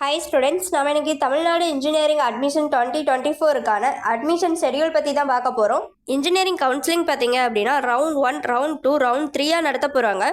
High students நம்ம இன்னைக்கு Tamil Nadu engineering admission twenty twenty ஃபோருக்கான admission schedule பற்றி தான் பார்க்க போகிறோம் இன்ஜினியரிங் கவுன்சிலிங் பார்த்தீங்க அப்படின்னா round one round two round த்ரீயாக நடத்த போகிறாங்க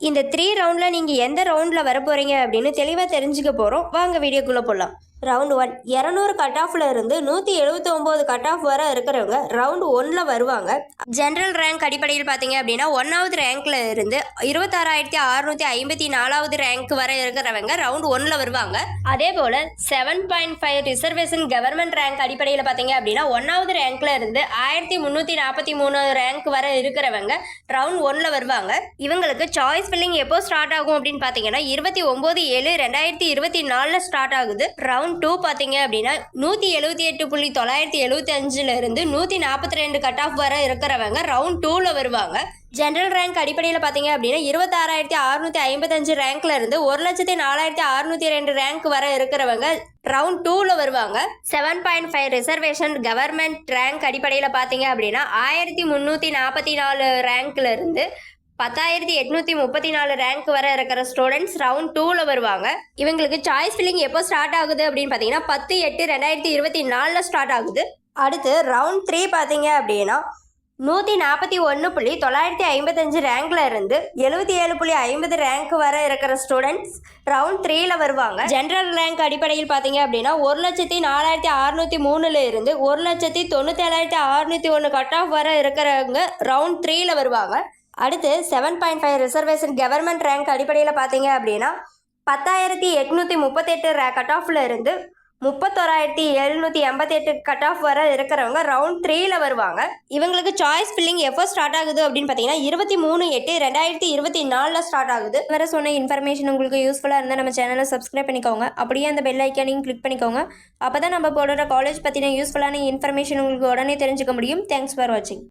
இந்த த்ரீ ரவுண்டில் நீங்கள் எந்த ரவுண்டில் வர போகிறீங்க அப்படின்னு தெளிவாக தெரிஞ்சுக்க போகிறோம் வாங்க வீடியோக்குள்ளே போடலாம் ரவுண்ட் ஒன் இரநூறு கட் ஆஃப்ல இருந்து நூற்றி எழுபத்தி ஒம்பது கட் ஆஃப் வர இருக்கிறவங்க ரவுண்ட் ஒன்ல வருவாங்க. ஜென்ரல் ரேங்க் அடிப்படையில் பார்த்தீங்க அப்படின்னா ஒன்றாவது ரேங்க்ல இருந்து இருபத்தாறாயிரத்தி அறுநூத்தி ஐம்பத்தி நாலாவது ரேங்க் வர இருக்கிறவங்க ரவுண்ட் ஒன்ல வருவாங்க. அதே போல seven point five reservation government rank அடிப்படையில் பார்த்தீங்க அப்படின்னா ஒன்றாவது ரேங்க்ல இருந்து ஆயிரத்தி முந்நூற்றி நாற்பத்தி மூணு ரேங்க் வர இருக்கிறவங்க ரவுண்ட் ஒன்ல வருவாங்க. இவங்களுக்கு சாய்ஸ் ஃபில்லிங் எப்போ ஸ்டார்ட் ஆகும் அப்படின்னு பார்த்தீங்கன்னா இருபத்தி ஒம்பது ஏழு ரெண்டாயிரத்தி இருபத்தி நாலில் ஸ்டார்ட் ஆகுது. ரவுண்ட் டூ பார்த்தீங்க அப்படின்னா நூற்றி எழுபத்தி எட்டு புள்ளி தொள்ளாயிரத்தி எழுபத்தி அஞ்சுலேருந்து நூற்றி நாற்பத்தி ரெண்டு கட் ஆஃப் வர இருக்கிறவங்க ரவுண்ட் டூவில் வருவாங்க. ஜென்ரல் ரேங்க் அடிப்படையில் பார்த்தீங்க அப்படின்னா இருபத்தாறாயிரத்தி அறுநூற்றி ஐம்பத்தஞ்சு ரேங்க்ல இருந்து ஒரு லட்சத்தி நாலாயிரத்தி அறுநூத்தி ரெண்டு ரேங்க் வர இருக்கிறவங்க ரவுண்ட் டூவில் வருவாங்க. Seven point five reservation government rank அடிப்படையில் பார்த்தீங்க அப்படின்னா ஆயிரத்தி முந்நூற்றி நாற்பத்தி நாலு ரேங்க்லேருந்து பத்தாயிரத்தி எட்நூற்றி முப்பத்தி நாலு ரேங்க் வர இருக்கிற ஸ்டூடெண்ட்ஸ் ரவுண்ட் டூவில் வருவாங்க. இவங்களுக்கு சாய்ஸ் ஃபில்லிங் எப்போ ஸ்டார்ட் ஆகுது அப்படின்னு பார்த்தீங்கன்னா பத்து எட்டு ரெண்டாயிரத்தி இருபத்தி நாலில் ஸ்டார்ட் ஆகுது. அடுத்து ரவுண்ட் த்ரீ பார்த்தீங்க அப்படின்னா நூற்றி நாற்பத்தி ஒன்று புள்ளி தொள்ளாயிரத்தி ஐம்பத்தஞ்சு ரேங்க்ல இருந்து எழுபத்தி ஏழு புள்ளி ஐம்பது ரேங்க் வர இருக்கிற ஸ்டூடெண்ட்ஸ் ரவுண்ட் த்ரீல வருவாங்க. ஜென்ரல் ரேங்க் அடிப்படையில் பார்த்தீங்க அப்படின்னா ஒரு லட்சத்தி நாலாயிரத்தி அறுநூத்தி மூணுல இருந்து ஒரு லட்சத்தி தொண்ணூத்தேழாயிரத்தி அறுநூத்தி ஒன்று கட் ஆஃப் வர இருக்கிறவங்க ரவுண்ட் த்ரீல வருவாங்க. அடுத்து seven point five reservation government rank அடிப்படையில் பார்த்தீங்க அப்படின்னா பத்தாயிரத்தி எட்நூற்றி முப்பத்தெட்டு ரே கட் ஆஃப்ல இருந்து முப்பத்தோராயிரத்தி எழுநூற்றி எண்பத்தெட்டு கட் ஆஃப் வர இருக்கிறவங்க ரவுண்ட் த்ரீயில் வருவாங்க. இவங்களுக்கு சாய்ஸ் ஃபில்லிங் எப்போ ஸ்டார்ட் ஆகுது அப்படின்னு பார்த்தீங்கன்னா இருபத்தி மூணு எட்டு ரெண்டாயிரத்தி இருபத்தி நாலில் ஸ்டார்ட் ஆகுது. வர சொன்ன இன்ஃபர்மேஷன் உங்களுக்கு யூஸ்ஃபுல்லாக இருந்தால் நம்ம சேனலை சப்ஸ்கிரைப் பண்ணிக்கோங்க. அப்படியே அந்த பெல் ஐக்கானையும் கிளிக் பண்ணிக்கோங்க. அப்போ தான் நம்ம போடுற காலேஜ் பற்றின யூஸ்ஃபுல்லான இன்ஃபர்மேஷன் உங்களுக்கு உடனே தெரிஞ்சுக்க முடியும். தேங்க்ஸ் ஃபார் வாட்சிங்